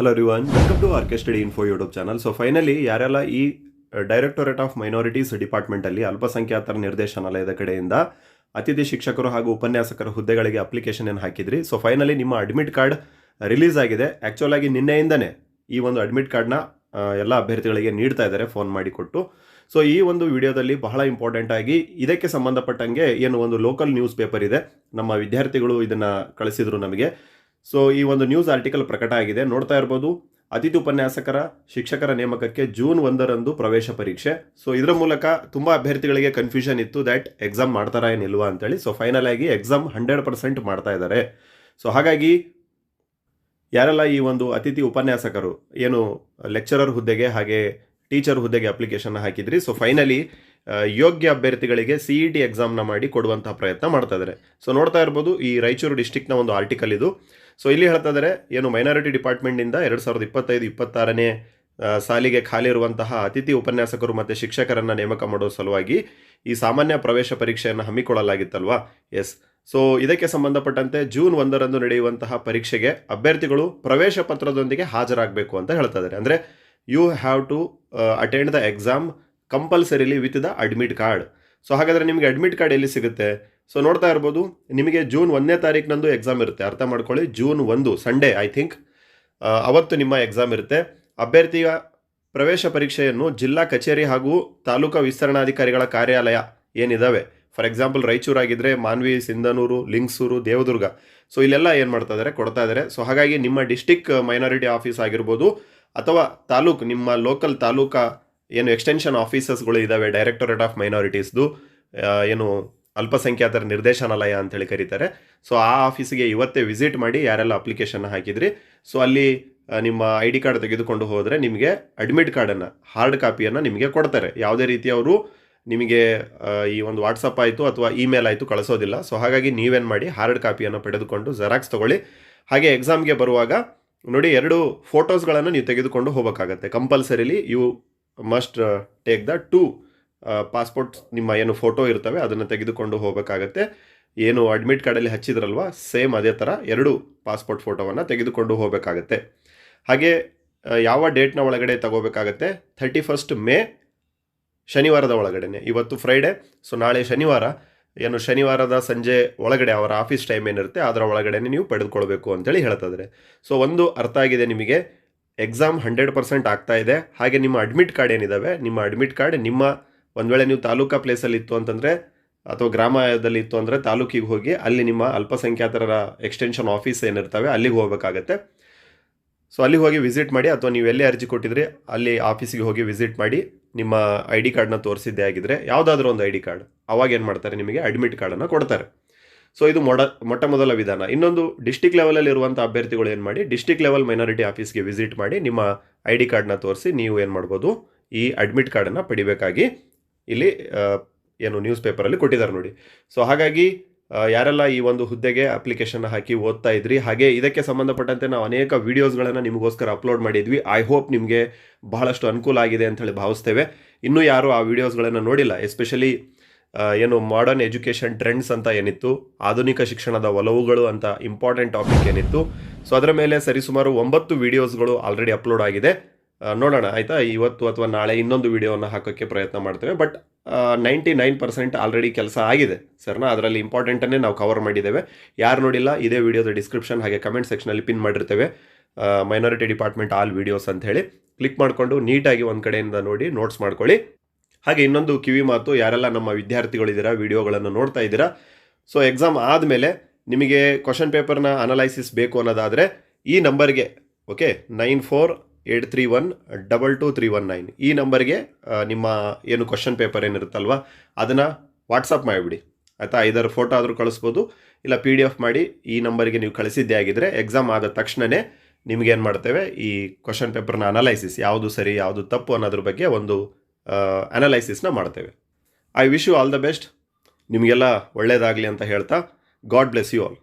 Hello ರಿವನ್ welcome to R K study info YouTube channel so finally ಯಾರೆಲ್ಲ ಈ directorate of minorities ಡಿಪಾರ್ಟ್ಮೆಂಟಲ್ಲಿ ಅಲ್ಪಸಂಖ್ಯಾತರ ನಿರ್ದೇಶನಾಲಯದ ಕಡೆಯಿಂದ ಅತಿಥಿ ಶಿಕ್ಷಕರು ಹಾಗೂ ಉಪನ್ಯಾಸಕರ ಹುದ್ದೆಗಳಿಗೆ ಅಪ್ಲಿಕೇಶನ್ ಏನು ಹಾಕಿದ್ರಿ? ಸೊ ಫೈನಲಿ ನಿಮ್ಮ ಅಡ್ಮಿಟ್ ಕಾರ್ಡ್ ರಿಲೀಸ್ ಆಗಿದೆ. ಆ್ಯಕ್ಚುಲ್ ಆಗಿ ನಿನ್ನೆಯಿಂದನೇ ಈ ಒಂದು ಅಡ್ಮಿಟ್ ಕಾರ್ಡ್ನ ಎಲ್ಲ ಅಭ್ಯರ್ಥಿಗಳಿಗೆ ನೀಡ್ತಾ ಇದ್ದಾರೆ ಫೋನ್ ಮಾಡಿಕೊಟ್ಟು ಸೊ ಈ ಒಂದು ವಿಡಿಯೋದಲ್ಲಿ ಬಹಳ ಇಂಪಾರ್ಟೆಂಟ್ ಆಗಿ ಇದಕ್ಕೆ ಸಂಬಂಧಪಟ್ಟಂಗೆ ಏನು ಒಂದು ಲೋಕಲ್ ನ್ಯೂಸ್ ಪೇಪರ್ ಇದೆ. ನಮ್ಮ ವಿದ್ಯಾರ್ಥಿಗಳು ಇದನ್ನು ಕಳಿಸಿದ್ರು ನಮಗೆ. ಸೊ ಈ ಒಂದು ನ್ಯೂಸ್ ಆರ್ಟಿಕಲ್ ಪ್ರಕಟ ಆಗಿದೆ. ನೋಡ್ತಾ ಇರ್ಬೋದು, ಅತಿಥಿ ಉಪನ್ಯಾಸಕರ, ಶಿಕ್ಷಕರ ನೇಮಕಕ್ಕೆ ಜೂನ್ ಒಂದರಂದು ಪ್ರವೇಶ ಪರೀಕ್ಷೆ. ಸೊ ಇದರ ಮೂಲಕ ತುಂಬ ಅಭ್ಯರ್ಥಿಗಳಿಗೆ ಕನ್ಫ್ಯೂಷನ್ ಇತ್ತು ದ್ಯಾಟ್ ಎಕ್ಸಾಮ್ ಮಾಡ್ತಾರಾ ಏನಿಲ್ವಾ ಅಂತೇಳಿ. ಸೊ ಫೈನಲ್ ಆಗಿ ಎಕ್ಸಾಮ್ ಹಂಡ್ರೆಡ್ ಪರ್ಸೆಂಟ್ ಮಾಡ್ತಾ ಇದ್ದಾರೆ. ಸೊ ಹಾಗಾಗಿ ಯಾರೆಲ್ಲ ಈ ಒಂದು ಅತಿಥಿ ಉಪನ್ಯಾಸಕರು, ಏನು ಲೆಕ್ಚರರ್ ಹುದ್ದೆಗೆ ಹಾಗೆ ಟೀಚರ್ ಹುದ್ದೆಗೆ ಅಪ್ಲಿಕೇಶನ್ ಹಾಕಿದ್ರಿ. ಸೊ ಫೈನಲಿ ಯೋಗ್ಯ ಅಭ್ಯರ್ಥಿಗಳಿಗೆ ಸಿ ಇ ಟಿ ಎಕ್ಸಾಮ್ನ ಮಾಡಿ ಕೊಡುವಂತಹ ಪ್ರಯತ್ನ ಮಾಡ್ತಾ ಇದ್ದಾರೆ ಸೊ ನೋಡ್ತಾ ಇರ್ಬೋದು ಈ ರಾಯಚೂರು ಡಿಸ್ಟಿಕ್ನ ಒಂದು ಆರ್ಟಿಕಲ್ ಇದು. ಸೊ ಇಲ್ಲಿ ಹೇಳ್ತಾ ಇದ್ದಾರೆ ಏನು ಮೈನಾರಿಟಿ ಡಿಪಾರ್ಟ್ಮೆಂಟಿಂದ ಎರಡು ಸಾವಿರದ ಇಪ್ಪತ್ತೈದು, ಇಪ್ಪತ್ತಾರನೇ ಸಾಲಿಗೆ ಖಾಲಿ ಇರುವಂತಹ ಅತಿಥಿ ಉಪನ್ಯಾಸಕರು ಮತ್ತು ಶಿಕ್ಷಕರನ್ನು ನೇಮಕ ಮಾಡೋ ಸಲುವಾಗಿ ಈ ಸಾಮಾನ್ಯ ಪ್ರವೇಶ ಪರೀಕ್ಷೆಯನ್ನು ಹಮ್ಮಿಕೊಳ್ಳಲಾಗಿತ್ತಲ್ವಾ? ಎಸ್ ಸೊ ಇದಕ್ಕೆ ಸಂಬಂಧಪಟ್ಟಂತೆ ಜೂನ್ ಒಂದರಂದು ನಡೆಯುವಂತಹ ಪರೀಕ್ಷೆಗೆ ಅಭ್ಯರ್ಥಿಗಳು ಪ್ರವೇಶ ಪತ್ರದೊಂದಿಗೆ ಹಾಜರಾಗಬೇಕು ಅಂತ ಹೇಳ್ತಾ ಇದ್ದಾರೆ ಅಂದರೆ you have to attend the exam compulsorily with the admit card. So ಹಾಗಾದರೆ ನಿಮಗೆ ಅಡ್ಮಿಟ್ ಕಾರ್ಡ್ ಎಲ್ಲಿ ಸಿಗುತ್ತೆ? ಸೊ ನೋಡ್ತಾ ಇರ್ಬೋದು, ನಿಮಗೆ ಜೂನ್ ಒಂದನೇ ತಾರೀಕಿನಂದು ಎಕ್ಸಾಮ್ ಇರುತ್ತೆ. ಅರ್ಥ ಮಾಡ್ಕೊಳ್ಳಿ, ಜೂನ್ ಒಂದು ಸಂಡೇ ಐ ಥಿಂಕ್ ಅವತ್ತು ನಿಮ್ಮ ಎಕ್ಸಾಮ್ ಇರುತ್ತೆ. ಅಭ್ಯರ್ಥಿಯ ಪ್ರವೇಶ ಪರೀಕ್ಷೆಯನ್ನು ಜಿಲ್ಲಾ ಕಚೇರಿ ಹಾಗೂ ತಾಲೂಕಾ ವಿಸ್ತರಣಾಧಿಕಾರಿಗಳ ಕಾರ್ಯಾಲಯ ಏನಿದ್ದಾವೆ ಫಾರ್ ಎಕ್ಸಾಂಪಲ್ ರಾಯಚೂರಾಗಿದ್ದರೆ ಮಾನ್ವಿ, ಸಿಂಧನೂರು, ಲಿಂಗ್ಸೂರು, ದೇವದುರ್ಗ. ಸೊ ಇಲ್ಲೆಲ್ಲ ಏನು ಮಾಡ್ತಾ ಇದ್ದಾರೆ ಕೊಡ್ತಾ ಇದ್ದಾರೆ ಸೊ ಹಾಗಾಗಿ ನಿಮ್ಮ ಡಿಸ್ಟಿಕ್ ಮೈನಾರಿಟಿ ಆಫೀಸ್ ಆಗಿರ್ಬೋದು, ಅಥವಾ ತಾಲೂಕು, ನಿಮ್ಮ ಲೋಕಲ್ ತಾಲೂಕಾ ಏನು ಎಕ್ಸ್ಟೆನ್ಷನ್ ಆಫೀಸಸ್ಗಳು ಇದ್ದಾವೆ ಡೈರೆಕ್ಟೊರೇಟ್ ಆಫ್ ಮೈನಾರಿಟೀಸ್ದು ಏನು ಅಲ್ಪಸಂಖ್ಯಾತರ ನಿರ್ದೇಶನಾಲಯ ಅಂತೇಳಿ ಕರೀತಾರೆ. ಸೊ ಆ ಆಫೀಸಿಗೆ ಇವತ್ತೇ ವಿಸಿಟ್ ಮಾಡಿ ಯಾರೆಲ್ಲ ಅಪ್ಲಿಕೇಶನ್ ಹಾಕಿದ್ರಿ. ಸೊ ಅಲ್ಲಿ ನಿಮ್ಮ ಐ ಡಿ ಕಾರ್ಡ್ ತೆಗೆದುಕೊಂಡು ಹೋದರೆ ನಿಮಗೆ ಅಡ್ಮಿಟ್ ಕಾರ್ಡನ್ನು ಹಾರ್ಡ್ ಕಾಪಿಯನ್ನು ನಿಮಗೆ ಕೊಡ್ತಾರೆ. ಯಾವುದೇ ರೀತಿಯವರು ನಿಮಗೆ ಈ ಒಂದು ವಾಟ್ಸಪ್ ಆಯಿತು ಅಥವಾ ಇಮೇಲ್ ಆಯಿತು ಕಳಿಸೋದಿಲ್ಲ. ಸೊ ಹಾಗಾಗಿ ನೀವೇನು ಮಾಡಿ ಹಾರ್ಡ್ ಕಾಪಿಯನ್ನು ಪಡೆದುಕೊಂಡು ಜೆರಾಕ್ಸ್ ತಗೊಳ್ಳಿ. ಹಾಗೆ ಎಕ್ಸಾಮ್ಗೆ ಬರುವಾಗ ನೋಡಿ ಎರಡು ಫೋಟೋಸ್ಗಳನ್ನು ನೀವು ತೆಗೆದುಕೊಂಡು ಹೋಗಬೇಕಾಗತ್ತೆ. Compulsorily you must take the two passport ನಿಮ್ಮ ಏನು ಫೋಟೋ ಇರ್ತವೆ, ಅದನ್ನು ತೆಗೆದುಕೊಂಡು ಹೋಗಬೇಕಾಗತ್ತೆ. ಏನು ಅಡ್ಮಿಟ್ ಕಾರ್ಡಲ್ಲಿ ಹಚ್ಚಿದ್ರಲ್ವ ಸೇಮ್ ಅದೇ ಥರ ಎರಡು ಪಾಸ್ಪೋರ್ಟ್ ಫೋಟೋವನ್ನು ತೆಗೆದುಕೊಂಡು ಹೋಗಬೇಕಾಗತ್ತೆ. ಹಾಗೆ ಯಾವ ಡೇಟ್ನ ಒಳಗಡೆ ತಗೋಬೇಕಾಗತ್ತೆ ಥರ್ಟಿ ಫಸ್ಟ್ ಮೇ ಶನಿವಾರದ ಒಳಗಡೆನೆ. ಇವತ್ತು ಫ್ರೈಡೆ ಸೊ ನಾಳೆ ಶನಿವಾರ. ಏನು ಶನಿವಾರದ ಸಂಜೆ ಒಳಗಡೆ ಅವರ ಆಫೀಸ್ ಟೈಮ್ ಏನಿರುತ್ತೆ, ಅದರ ಒಳಗಡೆ ನೀವು ಪಡೆದುಕೊಳ್ಬೇಕು ಅಂತೇಳಿ ಹೇಳ್ತಿದ್ದಾರೆ ಸೊ ಒಂದು ಅರ್ಥ ಆಗಿದೆ ನಿಮಗೆ. ಎಕ್ಸಾಮ್ ಹಂಡ್ರೆಡ್ ಪರ್ಸೆಂಟ್ ಆಗ್ತಾ ಇದೆ. ಹಾಗೆ ನಿಮ್ಮ ಅಡ್ಮಿಟ್ ಕಾರ್ಡ್ ಏನಿದಾವೆ? ನಿಮ್ಮ ಅಡ್ಮಿಟ್ ಕಾರ್ಡ್ ನಿಮ್ಮ ಒಂದು ವೇಳೆ ನೀವು ತಾಲೂಕಾ ಪ್ಲೇಸಲ್ಲಿ ಇತ್ತು ಅಂತಂದರೆ, ಅಥವಾ ಗ್ರಾಮದಲ್ಲಿ ಇತ್ತು ಅಂದರೆ ತಾಲೂಕಿಗೆ ಹೋಗಿ ಅಲ್ಲಿ ನಿಮ್ಮ ಅಲ್ಪಸಂಖ್ಯಾತರ ಎಕ್ಸ್ಟೆನ್ಷನ್ ಆಫೀಸ್ ಏನಿರ್ತವೆ ಅಲ್ಲಿಗೆ ಹೋಗಬೇಕಾಗತ್ತೆ. ಸೊ ಅಲ್ಲಿಗೆ ಹೋಗಿ ವಿಸಿಟ್ ಮಾಡಿ, ಅಥವಾ ನೀವು ಎಲ್ಲಿ ಅರ್ಜಿ ಕೊಟ್ಟಿದ್ರಿ ಅಲ್ಲಿ ಆಫೀಸಿಗೆ ಹೋಗಿ ವಿಸಿಟ್ ಮಾಡಿ ನಿಮ್ಮ ಐ ಡಿ ಕಾರ್ಡ್ನ ತೋರಿಸಿದ್ದೇ ಆಗಿದ್ದರೆ ಯಾವುದಾದ್ರೂ ಒಂದು ಐ ಡಿ ಕಾರ್ಡ್. ಅವಾಗ ಏನು ಮಾಡ್ತಾರೆ ನಿಮಗೆ ಅಡ್ಮಿಟ್ ಕಾರ್ಡನ್ನು ಕೊಡ್ತಾರೆ. ಸೊ ಇದು ಮೊಡ, ಮೊಟ್ಟ ಮೊದಲ ವಿಧಾನ. ಇನ್ನೊಂದು ಡಿಸ್ಟಿಕ್ ಲೆವೆಲಲ್ಲಿ ಇರುವಂಥ ಅಭ್ಯರ್ಥಿಗಳು ಏನು ಮಾಡಿ ಡಿಸ್ಟಿಕ್ ಲೆವೆಲ್ ಮೈನಾರಿಟಿ ಆಫೀಸ್ಗೆ ವಿಸಿಟ್ ಮಾಡಿ, ನಿಮ್ಮ ಐ ಡಿ ಕಾರ್ಡ್ನ ತೋರಿಸಿ ನೀವು ಏನು ಮಾಡ್ಬೋದು, ಈ ಅಡ್ಮಿಟ್ ಕಾರ್ಡನ್ನು ಪಡಿಬೇಕಾಗಿ ಇಲ್ಲಿ ಏನು ನ್ಯೂಸ್ ಪೇಪರಲ್ಲಿ ಕೊಟ್ಟಿದ್ದಾರೆ ನೋಡಿ. ಸೊ ಹಾಗಾಗಿ ಯಾರೆಲ್ಲ ಈ ಒಂದು ಹುದ್ದೆಗೆ ಅಪ್ಲಿಕೇಶನ್ ಹಾಕಿ ಓದ್ತಾ ಇದ್ರಿ, ಹಾಗೆ ಇದಕ್ಕೆ ಸಂಬಂಧಪಟ್ಟಂತೆ ನಾವು ಅನೇಕ ವೀಡಿಯೋಸ್ಗಳನ್ನು ನಿಮಗೋಸ್ಕರ ಅಪ್ಲೋಡ್ ಮಾಡಿದ್ವಿ. ಐ ಹೋಪ್ ನಿಮಗೆ ಬಹಳಷ್ಟು ಅನುಕೂಲ ಆಗಿದೆ ಅಂತ ಹೇಳಿ ಭಾವಿಸ್ತೇವೆ. ಇನ್ನೂ ಯಾರು ಆ ವಿಡಿಯೋಸ್ಗಳನ್ನು ನೋಡಿಲ್ಲ ಎಸ್ಪೆಷಲಿ ಏನು ಮಾಡರ್ನ್ ಎಜುಕೇಷನ್ ಟ್ರೆಂಡ್ಸ್ ಅಂತ ಏನಿತ್ತು, ಆಧುನಿಕ ಶಿಕ್ಷಣದ ಒಲವುಗಳು ಅಂತ ಇಂಪಾರ್ಟೆಂಟ್ ಟಾಪಿಕ್ ಏನಿತ್ತು. ಸೊ ಅದರ ಮೇಲೆ ಸರಿಸುಮಾರು ಒಂಬತ್ತು ವಿಡಿಯೋಸ್ಗಳು ಆಲ್ರೆಡಿ ಅಪ್ಲೋಡ್ ಆಗಿದೆ. ನೋಡೋಣ, ಆಯಿತಾ? ಇವತ್ತು ಅಥವಾ ನಾಳೆ ಇನ್ನೊಂದು ವಿಡಿಯೋವನ್ನು ಹಾಕೋಕ್ಕೆ ಪ್ರಯತ್ನ ಮಾಡ್ತೇವೆ. But ninety nine percent already ಕೆಲಸ ಆಗಿದೆ ಸರ್ನ ಅದರಲ್ಲಿ ಇಂಪಾರ್ಟೆಂಟನ್ನೇ ನಾವು ಕವರ್ ಮಾಡಿದ್ದೇವೆ. ಯಾರು ನೋಡಿಲ್ಲ, ಇದೇ ವಿಡಿಯೋದ ಡಿಸ್ಕ್ರಿಪ್ಷನ್ ಹಾಗೆ ಕಮೆಂಟ್ ಸೆಕ್ಷನಲ್ಲಿ ಪಿನ್ ಮಾಡಿರ್ತೇವೆ. ಮೈನಾರಿಟಿ ಡಿಪಾರ್ಟ್ಮೆಂಟ್ ಆಲ್ ವಿಡಿಯೋಸ್ ಅಂತ ಹೇಳಿ ಕ್ಲಿಕ್ ಮಾಡಿಕೊಂಡು ನೀಟಾಗಿ ಒಂದು ಕಡೆಯಿಂದ ನೋಡಿ ನೋಟ್ಸ್ ಮಾಡ್ಕೊಳ್ಳಿ. ಹಾಗೆ ಇನ್ನೊಂದು ಕಿವಿ ಮಾತು, ಯಾರೆಲ್ಲ ನಮ್ಮ ವಿದ್ಯಾರ್ಥಿಗಳಿದ್ದೀರಾ, ವಿಡಿಯೋಗಳನ್ನು ನೋಡ್ತಾ ಇದ್ದೀರಾ ಸೊ ಎಕ್ಸಾಮ್ ಆದಮೇಲೆ ನಿಮಗೆ ಕ್ವಶನ್ ಪೇಪರ್ನ ಅನಲೈಸಿಸ್ ಬೇಕು ಅನ್ನೋದಾದರೆ ಈ ನಂಬರ್ಗೆ okay nine four eight three one double two three one nine ಈ ನಂಬರ್ಗೆ ನಿಮ್ಮ ಏನು ಕ್ವಶನ್ ಪೇಪರ್ ಏನಿರುತ್ತಲ್ವ, ಅದನ್ನು ವಾಟ್ಸಪ್ ಮಾಡಿಬಿಡಿ. ಆಯಿತಾ? ಐದಾರು ಫೋಟೋ ಆದರೂ ಕಳಿಸ್ಬೋದು, ಇಲ್ಲ ಪಿ ಡಿ ಎಫ್ ಮಾಡಿ ಈ ನಂಬರ್ಗೆ ನೀವು ಕಳಿಸಿದ್ದೇ ಆಗಿದ್ದರೆ ಎಕ್ಸಾಮ್ ಆದ ತಕ್ಷಣವೇ ನಿಮಗೇನು ಮಾಡ್ತೇವೆ, ಈ ಕ್ವಶನ್ ಪೇಪರ್ನ ಅನಲೈಸಿಸ್ ಯಾವುದು ಸರಿ, ಯಾವುದು ತಪ್ಪು ಅನ್ನೋದ್ರ ಬಗ್ಗೆ ಒಂದು ಅನಲೈಸಿಸ್ನ ಮಾಡ್ತೇವೆ I wish you all the best ನಿಮಗೆಲ್ಲ ಒಳ್ಳೆಯದಾಗಲಿ ಅಂತ ಹೇಳ್ತಾ ಗಾಡ್ ಬ್ಲೆಸ್ ಯು ಆಲ್